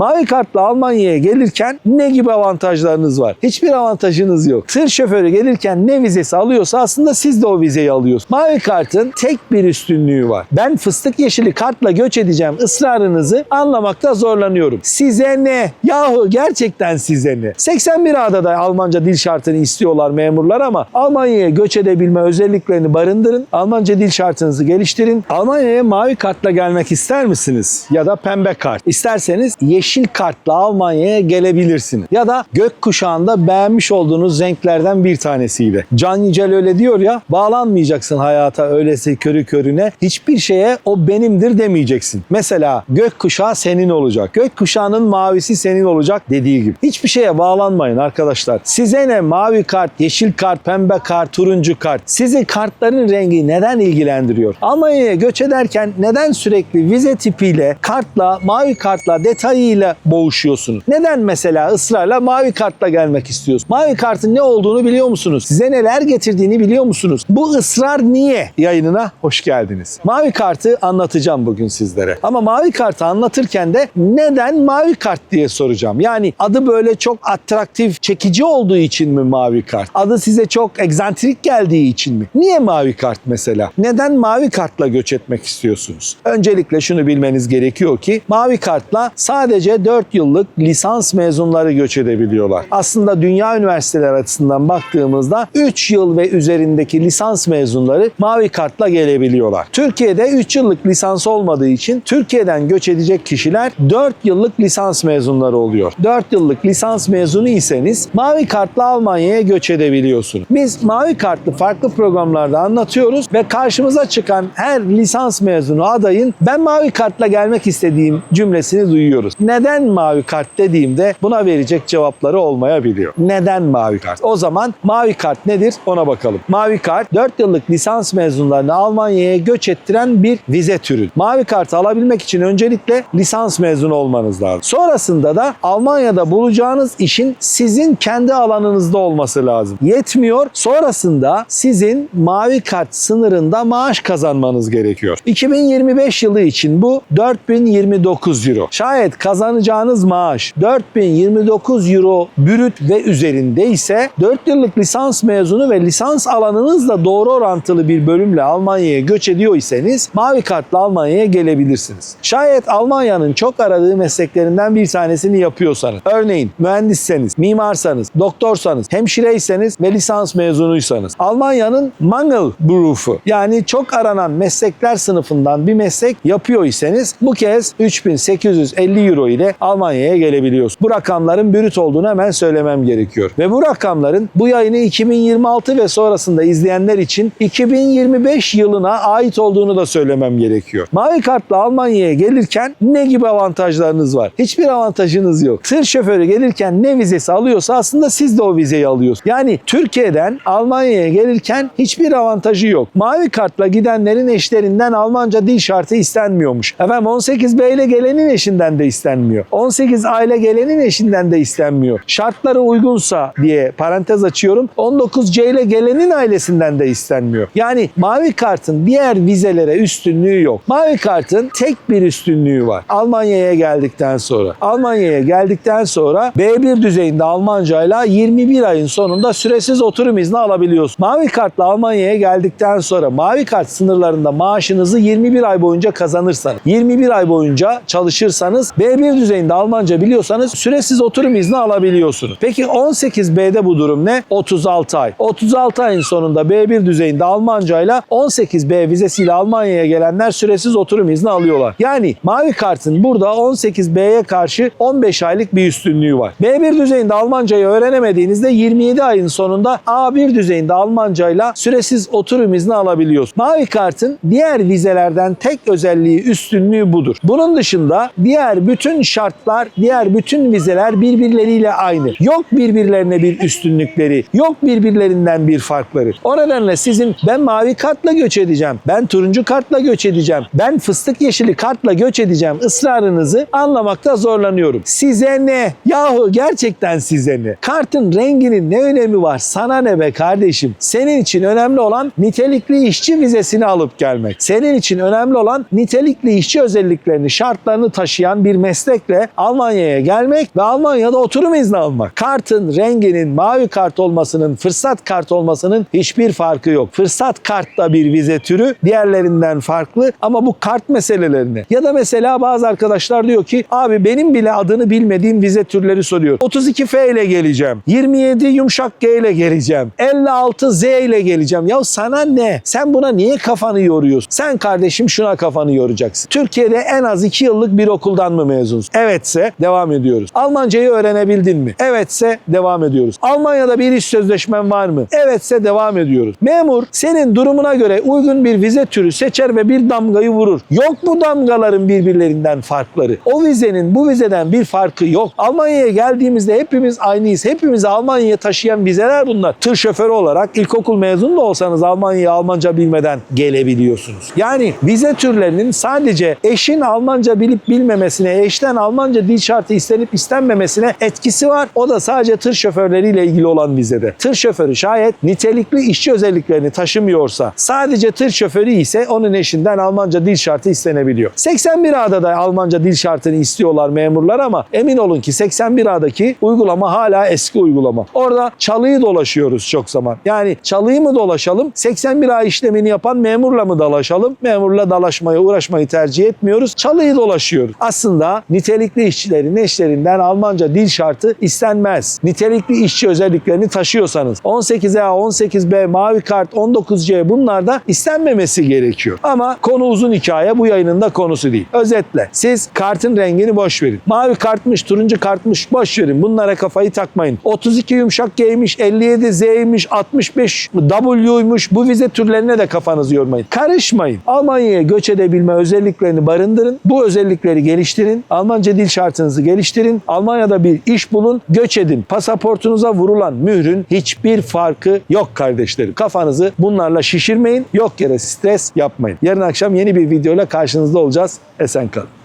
Mavi kartla Almanya'ya gelirken ne gibi avantajlarınız var? Hiçbir avantajınız yok. Tır şoförü gelirken ne vizesi alıyorsa aslında siz de o vizeyi alıyorsunuz. Mavi kartın tek bir üstünlüğü var. Ben fıstık yeşili kartla göç edeceğim ısrarınızı anlamakta zorlanıyorum. Size ne? Yahu gerçekten size ne? 81 A'da da Almanca dil şartını istiyorlar memurlar ama Almanya'ya göç edebilme özelliklerini barındırın. Almanca dil şartınızı geliştirin. Almanya'ya mavi kartla gelmek ister misiniz? Ya da pembe kart. İsterseniz yeşil kartla Almanya'ya gelebilirsiniz. Ya da gökkuşağında beğenmiş olduğunuz renklerden bir tanesiyle. Can Yücel öyle diyor ya, bağlanmayacaksın hayata öylesi körü körüne. Hiçbir şeye o benimdir demeyeceksin. Mesela gökkuşağı senin olacak. Gökkuşağının mavisi senin olacak dediği gibi. Hiçbir şeye bağlanmayın arkadaşlar. Size ne mavi kart, yeşil kart, pembe kart, turuncu kart. Sizi kartların rengi neden ilgilendiriyor? Almanya'ya göç ederken neden sürekli vize tipiyle, kartla, mavi kartla, detayıyla boğuşuyorsunuz? Neden mesela ısrarla mavi kartla gelmek istiyorsunuz? Mavi kartın ne olduğunu biliyor musunuz? Size neler getirdiğini biliyor musunuz? Bu ısrar niye? Yayınına hoş geldiniz. Mavi kartı anlatacağım bugün sizlere. Ama mavi kartı anlatırken de neden mavi kart diye soracağım. Yani adı böyle çok atraktif, çekici olduğu için mi mavi kart? Adı size çok egzantrik geldiği için mi? Niye mavi kart mesela? Neden mavi kartla göç etmek istiyorsunuz? Öncelikle şunu bilmeniz gerekiyor ki mavi kartla sadece 4 yıllık lisans mezunları göç edebiliyorlar. Aslında dünya üniversiteleri açısından baktığımızda 3 yıl ve üzerindeki lisans mezunları mavi kartla gelebiliyorlar. Türkiye'de 3 yıllık lisans olmadığı için Türkiye'den göç edecek kişiler 4 yıllık lisans mezunları oluyor. 4 yıllık lisans mezunu iseniz mavi kartla Almanya'ya göç edebiliyorsunuz. Biz mavi kartlı farklı programlarda anlatıyoruz ve karşımıza çıkan her lisans mezunu adayın ben mavi kartla gelmek istediğim cümlesini duyuyoruz. Neden mavi kart dediğimde buna verecek cevapları olmayabiliyor. Neden mavi kart? O zaman mavi kart nedir ona bakalım. Mavi kart 4 yıllık lisans mezunlarını Almanya'ya göç ettiren bir vize türü. Mavi kartı alabilmek için öncelikle lisans mezunu olmanız lazım. Sonrasında da Almanya'da bulacağınız işin sizin kendi alanınızda olması lazım. Yetmiyor. Sonrasında sizin mavi kart sınırında maaş kazanmanız gerekiyor. 2025 yılı için bu 4029 euro. Şayet kazanacağınız maaş 4029 euro brüt ve üzerinde ise 4 yıllık lisans mezunu ve lisans alanınızla doğru orantılı bir bölümle Almanya'ya göç ediyor iseniz mavi kartla Almanya'ya gelebilirsiniz. Şayet Almanya'nın çok aradığı mesleklerinden bir tanesini yapıyorsanız, örneğin mühendisseniz, mimarsanız, doktorsanız, hemşireyseniz ve lisans mezunuysanız, Almanya'nın Mangelberufe yani çok aranan meslekler sınıfından bir meslek yapıyor iseniz bu kez 3850 euro ile Almanya'ya gelebiliyorsunuz. Bu rakamların brüt olduğunu hemen söylemem gerekiyor. Ve bu rakamların bu yayını 2026 ve sonrasında izleyenler için 2025 yılına ait olduğunu da söylemem gerekiyor. Mavi kartla Almanya'ya gelirken ne gibi avantajlarınız var? Hiçbir avantajınız yok. Tır şoförü gelirken ne vizesi alıyorsa aslında siz de o vizeyi alıyorsunuz. Yani Türkiye'den Almanya'ya gelirken hiçbir avantajı yok. Mavi kartla gidenlerin eşlerinden Almanca dil şartı istenmiyormuş. Efendim 18B ile gelenin eşinden de istenmiyor. 18A ile gelenin eşinden de istenmiyor. Şartları uygunsa diye parantez açıyorum. 19C ile gelenin ailesinden de istenmiyor. Yani mavi kartın diğer vizelere üstünlüğü yok. Mavi kartın tek bir üstünlüğü var. Almanya'ya geldikten sonra. Almanya'ya geldikten sonra B1 düzeyinde Almancayla 21 ayın sonunda süresiz oturum izni alabiliyorsun. Mavi kartla Almanya'ya geldikten sonra mavi kart sınırlarında maaşınızı 21 ay boyunca kazanırsanız, 21 ay boyunca çalışırsanız B1 düzeyinde Almanca biliyorsanız süresiz oturum izni alabiliyorsunuz. Peki 18B'de bu durum ne? 36 ay. 36 ayın sonunda B1 düzeyinde Almancayla 18B vizesiyle Almanya'ya gelenler süresiz oturum izni alıyorlar. Yani mavi kartın burada 18B'ye karşı 15 aylık bir üstünlüğü var. B1 düzeyinde Almancayı öğrenemediğinizde 27 ayın sonunda A1 düzeyinde Almancayla süresiz oturum izni alabiliyorsunuz. Mavi kartın diğer vizelerden tek özelliği üstünlüğü budur. Bunun dışında diğer bütün şartlar, diğer bütün vizeler birbirleriyle aynı. Yok birbirlerine bir üstünlükleri, yok birbirlerinden bir farkları. O nedenle sizin ben mavi kartla göç edeceğim, ben turuncu kartla göç edeceğim, ben fıstık yeşili kartla göç edeceğim ısrarınızı anlamakta zorlanıyorum. Size ne? Yahu gerçekten size ne? Kartın renginin ne önemi var? Sana ne be kardeşim? Senin için önemli olan nitelikli işçi vizesini alıp gelmek. Senin için önemli olan nitelikli işçi özelliklerini, şartlarını taşıyan bir meslek meslekle Almanya'ya gelmek ve Almanya'da oturum izni almak. Kartın renginin mavi kart olmasının, fırsat kart olmasının hiçbir farkı yok. Fırsat kart da bir vize türü diğerlerinden farklı ama bu kart meselelerini ya da mesela bazı arkadaşlar diyor ki abi benim bile adını bilmediğim vize türleri soruyor. 32F ile geleceğim. 27 yumuşak G ile geleceğim. 56 Z ile geleceğim. Ya sana ne? Sen buna niye kafanı yoruyorsun? Sen kardeşim şuna kafanı yoracaksın. Türkiye'de en az 2 yıllık bir okuldan mı mezunsun? Evetse devam ediyoruz. Almancayı öğrenebildin mi? Evetse devam ediyoruz. Almanya'da bir iş sözleşmen var mı? Evetse devam ediyoruz. Memur senin durumuna göre uygun bir vize türü seçer ve bir damgayı vurur. Yok bu damgaların birbirlerinden farkları. O vizenin bu vizeden bir farkı yok. Almanya'ya geldiğimizde hepimiz aynıyız. Hepimizi Almanya'ya taşıyan vizeler bunlar. Tır şoförü olarak ilkokul mezunu da olsanız Almanya'ya Almanca bilmeden gelebiliyorsunuz. Yani vize türlerinin sadece eşin Almanca bilip bilmemesine, eşten Almanca dil şartı istenip istenmemesine etkisi var. O da sadece tır şoförleriyle ilgili olan vizede. Tır şoförü şayet nitelikli işçi özelliklerini taşımıyorsa, sadece tır şoförü ise onun eşinden Almanca dil şartı istenebiliyor. 81A'da da Almanca dil şartını istiyorlar memurlar ama emin olun ki 81A'daki uygulama hala eski uygulama. Orada çalıyı dolaşıyoruz çok zaman. Yani çalıyı mı dolaşalım, 81A işlemini yapan memurla mı dalaşalım? Memurla dalaşmaya uğraşmayı tercih etmiyoruz. Çalıyı dolaşıyoruz. Aslında nitelikli işçilerin eşlerinden Almanca dil şartı istenmez. Nitelikli işçi özelliklerini taşıyorsanız 18A, 18B, mavi kart, 19C bunlar da istenmemesi gerekiyor. Ama konu uzun hikaye bu yayının da konusu değil. Özetle siz kartın rengini boş verin. Mavi kartmış, turuncu kartmış boş verin. Bunlara kafayı takmayın. 32 yumuşak G'ymiş, 57 Z'ymiş, 65 W'ymuş bu vize türlerine de kafanızı yormayın. Karışmayın. Almanya'ya göç edebilme özelliklerini barındırın. Bu özellikleri geliştirin. Almanca dil şartınızı geliştirin. Almanya'da bir iş bulun, göç edin. Pasaportunuza vurulan mührün hiçbir farkı yok kardeşlerim. Kafanızı bunlarla şişirmeyin. Yok yere stres yapmayın. Yarın akşam yeni bir videoyla karşınızda olacağız. Esen kalın.